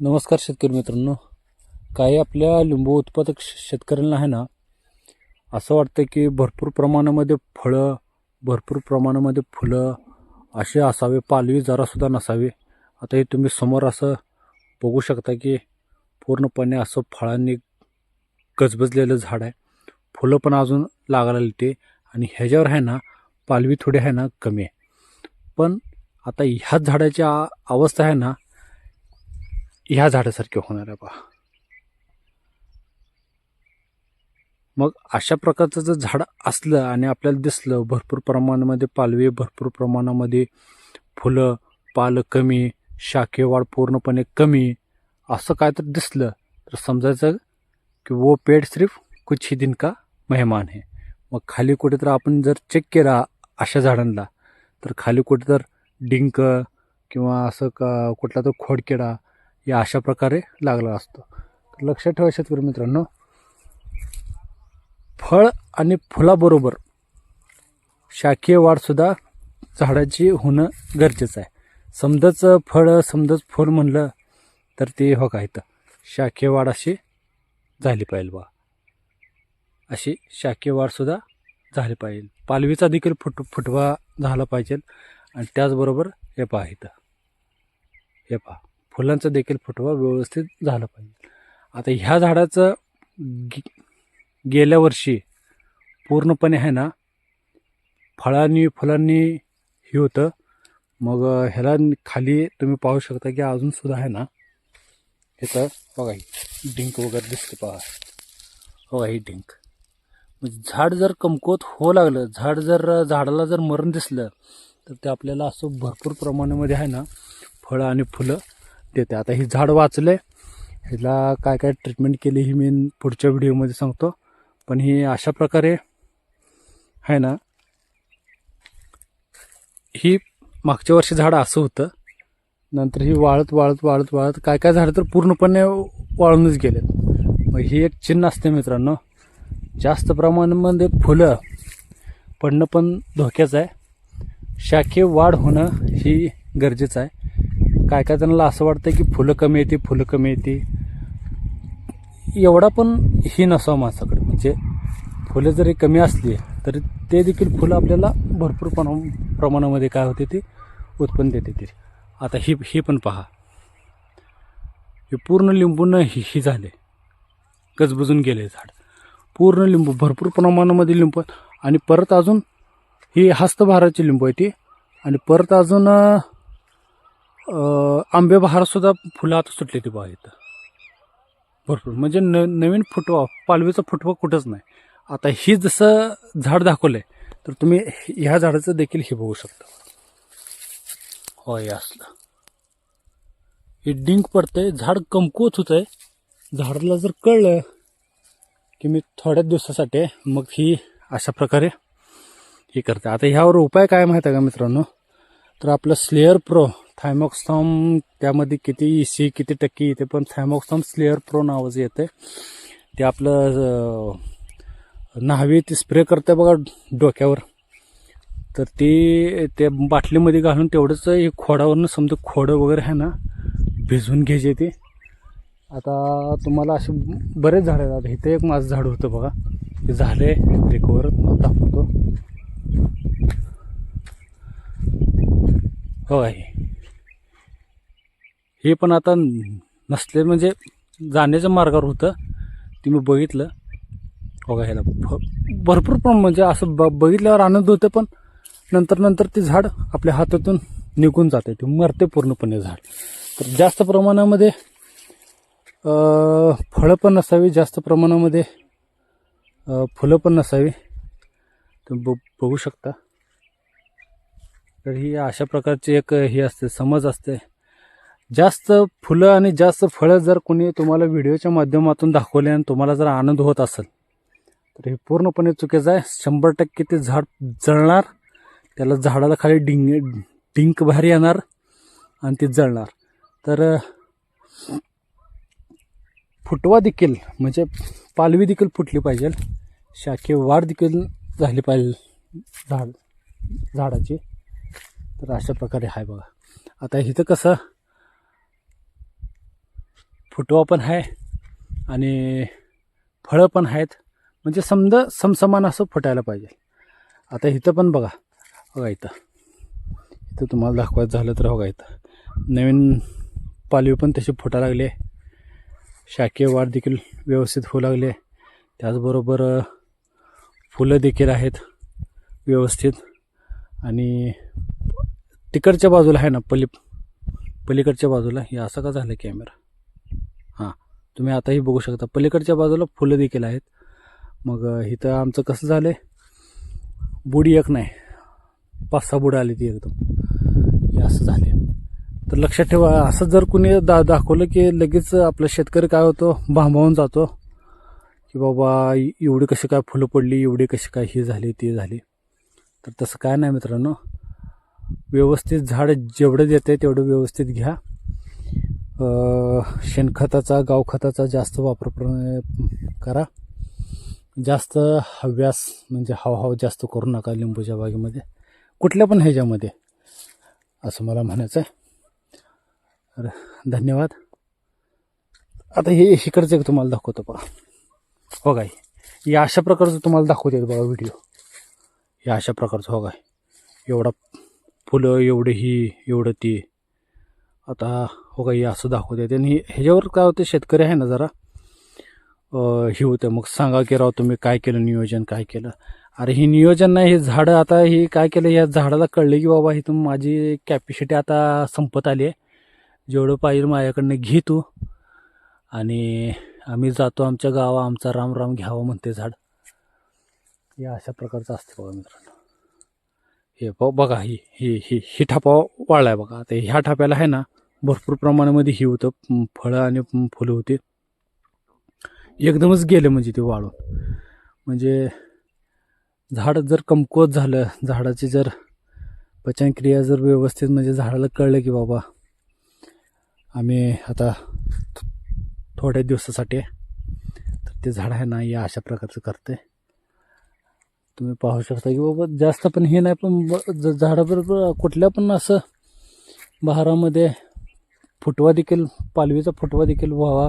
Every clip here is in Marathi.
नमस्कार शेतकरी मित्रांनो. काही आपल्या लिंबू उत्पादक श- शेतकऱ्यांना आहे ना असं वाटतं की भरपूर प्रमाणामध्ये फळं भरपूर प्रमाणामध्ये फुलं असे असावे पालवी जरासुद्धा नसावी. आता हे तुम्ही समोर असं बघू शकता की पूर्णपणे असं फळांनी गजबजलेलं झाड आहे. फुलं पण अजून लागायला ते आणि ह्याच्यावर आहे ना पालवी थोडी आहे ना कमी आहे. पण आता ह्याच झाडाची अवस्था आहे ना ह्या झाडासारखे होणार आहे पहा मग अशा प्रकारचं जर झाड असलं आणि आपल्याला दिसलं भरपूर प्रमाणामध्ये पालवी भरपूर प्रमाणामध्ये फुलं पालं कमी शाखे वाढ पूर्णपणे कमी असं काय तर दिसलं तर समजायचं की वो पेड़ सिर्फ कुछ ही दिन का मेहमान है. मग खाली कुठे तर आपण जर चेक केला अशा झाडांना तर खाली कुठे तर डिंक किंवा असं का कुठला तर खोडकिडा या अशा प्रकारे लागला असतो. तर लक्षात ठेवा शेतकरी मित्रांनो. फळ आणि फुलाबरोबर शाखीय वाढसुद्धा झाडाची होणं गरजेचं आहे. समजाच फळ समजाच फूल म्हणलं तर ते हो का तर शाखीय वाढ अशी झाली पाहिजे बा. अशी शाखीय वाढसुद्धा झाली पाहिजे. पालवीचा देखील फुट फुटवा झाला पाहिजे. आणि त्याचबरोबर हे पहा इथं. हे पहा. फुलांचा देखील फुटवा व्यवस्थित झाला पाहिजे. आता ह्या झाडाचं गे गेल्या वर्षी पूर्णपणे आहे ना फळांनी फुलांनी हे होतं. मग ह्याला खाली तुम्ही पाहू शकता की अजूनसुद्धा आहे ना इथं बघा ही डिंक वगैरे दिसते पहा. बघा ही डिंक. झाड जर कमकुवत हो लागलं झाड जर झाडाला जर मरण दिसलं तर ते आपल्याला असं भरपूर प्रमाणामध्ये आहे ना फळं आणि फुलं देते. आता ही झाड वाचलं आहे ह्याला काय काय ट्रीटमेंट केली ही मी पुढच्या व्हिडिओमध्ये सांगतो. पण ही अशा प्रकारे आहे ना ही मागच्या वर्षी झाडं असं होतं. नंतर ही वाळत वाळत वाळत वाळत काय काय झाडं तर पूर्णपणे वाळूनच गेलेत. मग ही एक चिन्ह असते मित्रांनो जास्त प्रमाणामध्ये फुलं पडणं पण धोक्याचं आहे. शाखे वाढ होणं ही गरजेचं आहे. काय काय जणांना असं वाटतं की फुलं कमी येते फुलं कमी येते. एवढा पण ही नसावं माणसाकडे. म्हणजे फुलं जरी कमी असली तरी ते देखील फुलं आपल्याला भरपूर प्रमाणामध्ये काय होते ते उत्पन्न देते ते. आता ही हे पण पहा. हे पूर्ण लिंबून ही ही झाले. गजबजून गेले झाड. पूर्ण लिंबू भरपूर प्रमाणामध्ये लिंबू आणि परत अजून ही हस्तभाराची लिंबू आहे ती. आणि परत अजून आंबे बहारसुद्धा फुलं आता सुटली ती बाहेर इथं भरपूर. म्हणजे न नवीन फुटवा पालवीचा फुटवा कुठंच नाही. आता ही जसं झाड दाखवलंय तर तुम्ही ह्या झाडाचं देखील हे बघू शकता. हो हे असलं. हे डिंक पडतंय झाड कमकुवत आहे झाडाला जर कळलं की मी थोड्याच दिवसासाठी मग ही अशा प्रकारे हे करते. आता ह्यावर उपाय काय माहिती आहे का मित्रांनो? तर आपलं स्लेअर प्रो थायमॉक्सथॉम त्यामध्ये किती ई सी किती टक्के येते पण थायमॉक्सथॉम स्लेअर प्रो नावाचं येतं ते आपलं न्हावी ते स्प्रे करते बघा डोक्यावर. तर ते त्या बाटलीमध्ये घालून तेवढंच हे खोडावरनं समजा खोडं वगैरे आहे ना भिजवून घ्यायचे ते. आता तुम्हाला असे बरेच झाडं आहेत. आता इथे एक माझं झाड होतं बघा. ते झाले रिकवर दाखवतो. हो आहे. हे पण आता नसले म्हणजे जाण्याच्या मार्गावर होतं. ते मी बघितलं. बघा ह्याला. भ- भरपूर प्रमाण म्हणजे असं ब बघितल्यावर आनंद होतो पण नंतर नंतर ते झाड आपल्या हातातून निघून जाते ते मरते पूर्णपणे झाड. तर जास्त प्रमाणामध्ये फळं पण नसावी जास्त प्रमाणामध्ये फुलं पण नसावी. तुम्ही ब बघू शकता. तर ही अशा प्रकारची एक ही असते समज असते. जास्त फुलं आणि जास्त फळं जर कोणी तुम्हाला व्हिडिओच्या माध्यमातून दाखवले आणि तुम्हाला जर आनंद होत असेल तर हे पूर्णपणे चुकीचं आहे. शंभर टक्के ते झाड जळणार त्याला झाडाला खाली डिंग डिंक बाहेर येणार आणि ते जळणार. तर फुटवा देखील म्हणजे पालवी देखील फुटली पाहिजे. शाखे वाढ देखील झाली पाहिजे झाड झाडाची. तर अशा प्रकारे आहे बघा. आता इथं कसं फुटवा पण आहे आणि फळं पण आहेत. म्हणजे समजा समसमान असं फुटायला पाहिजे. आता इथं पण बघा बघा इथं. इथं तुम्हाला दाखवायचं झालं तर बघा इथं. नवीन पालवी पण तशी फुटा लागले शाकीय वाढ देखील व्यवस्थित होऊ लागले त्याचबरोबर फुलं देखील आहेत व्यवस्थित. आणि तिकडच्या बाजूला आहे ना पली पलीकडच्या बाजूला हे असं का झालं कॅमेरा हां तुम्ही आताही बघू शकता. पलीकडच्या बाजूला फुलं देखील आहेत. मग इथं आमचं कसं झालं बुडी एक नाही. पाच सहा बुडं आली ती एकदम. हे असं झाले तर लक्षात ठेवा असं जर कुणी दा दाखवलं की लगेच आपला शेतकरी काय होतो? भांबावून जातो. की बाबा एवढी कशी काय फुलं पडली एवढी कशी काय ही झाली ती झाली. तर तसं काय नाही मित्रांनो. व्यवस्थित झाड जेवढं देते तेवढं व्यवस्थित घ्या. शेणखताचा गावखताचा जास्त वापर प्र- करा. जास्त हव्यास म्हणजे हावहाव जास्त करू नका लिंबूच्या बागेमध्ये. कुठल्या पण ह्याच्यामध्ये. असं मला म्हणायचं आहे तर धन्यवाद. आता हे इकडचं एक तुम्हाला दाखवतो बघा. हो काय या अशा प्रकारचं तुम्हाला दाखवते बघा व्हिडिओ. या अशा प्रकारचं हो काय एवढा फुलं एवढं ही एवढं ती. आता हो काही असं दाखवते आणि ह्याच्यावर काय होतं शेतकरी आहे ना जरा हे होतं. मग सांगा की राव तुम्ही काय केलं नियोजन काय केलं? अरे ही नियोजन नाही हे झाडं आता हे काय केलं या झाडाला कळलं की बाबा ही तुम माझी कॅपॅसिटी आता संपत आली आहे. जेवढं पाहिजे माझ्याकडनं घे तू. आणि आम्ही जातो आमच्या गावा आमचा राम राम घ्यावा म्हणते झाड. या अशा प्रकारचं असतं बघा मित्रांनो. हे बघा ही ही ही ही ठापा वाळला आहे बघा. आता ह्या ठाप्याला आहे ना भरपूर प्रमाणामध्ये हे होतं. फळं आणि फुलं होती. एकदमच गेले म्हणजे ते वाळून. म्हणजे झाड जर कमकुवत झालं झाडाची जर पचनक्रिया जर व्यवस्थित म्हणजे झाडाला कळलं की बाबा आम्ही आता थोड्या दिवसासाठी तर ते झाड आहे ना या अशा प्रकारचं करते तुम्ही पाहू शकता की बाबा जास्त पण हे नाही पण ब- झाडाबरोबर कुठल्या पण असं बहारामध्ये फुटवा देखील पालवीचा फुटवा देखील व्हावा.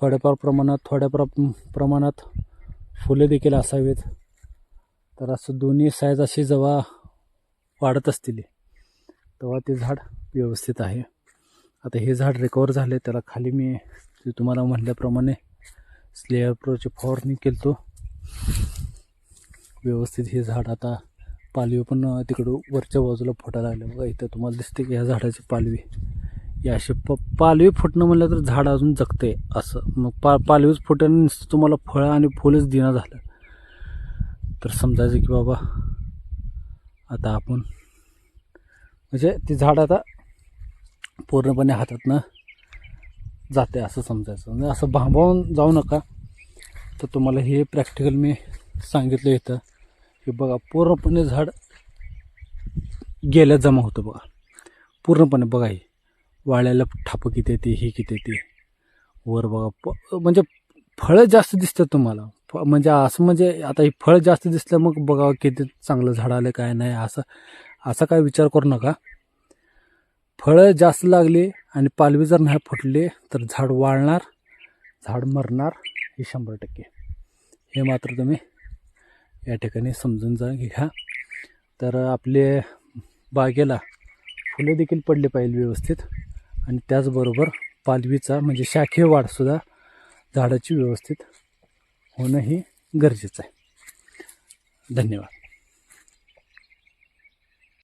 थोड्याफार प्रमाणात थोड्या प्र प्रमाणात फुले देखील असावीत. तर असं दोन्ही साईज अशी जेव्हा वाढत असतील तेव्हा ते झाड व्यवस्थित आहे. आता हे झाड रिकवर झाले त्याला खाली मी ते तुम्हाला म्हटल्याप्रमाणे स्लेअर प्रोची फवारणी केलतो. व्यवस्थित हे झाड आता पालवी पण तिकडं वरच्या बाजूला फुटायला लागले. बघा इथं तुम्हाला दिसते की ह्या झाडाची पालवी या अशी प पालवी फुटणं म्हणलं तर झाड अजून जगते असं. मग पा पालवीच फुटणं तुम्हाला फळं आणि फुलंच दिना झालं. तर समजायचं की बाबा आता आपण म्हणजे ते झाड आता पूर्णपणे हातातनं जाते असं समजायचं. म्हणजे असं भांबावून जाऊ नका. तर तुम्हाला हे प्रॅक्टिकल मी सांगितलं इथं की बघा पूर्णपणे झाड गेल्या जमा होतं बघा. पूर्णपणे बघा हे. वाळ्याला ठापं किती येते ही किती येते. वर बघा प म्हणजे फळं जास्त दिसतात तुम्हाला. फ म्हणजे असं म्हणजे आता ही फळं जास्त दिसलं मग बघा किती चांगलं झाड आलं काय नाही असं असा काय विचार करू नका. फळं जास्त लागली आणि पालवी जर नाही फुटली तर झाड वाळणार झाड मरणार हे शंभर टक्के. हे मात्र तुम्ही या ठिकाणी समजून जा घ्या. तर आपले बागेला फुलं देखील पडली पाहिजे व्यवस्थित. आणि त्याचबरोबर पालवीचा म्हणजे शाखीय वाढसुद्धा झाडाची व्यवस्थित होणं ही गरजेचं आहे. धन्यवाद.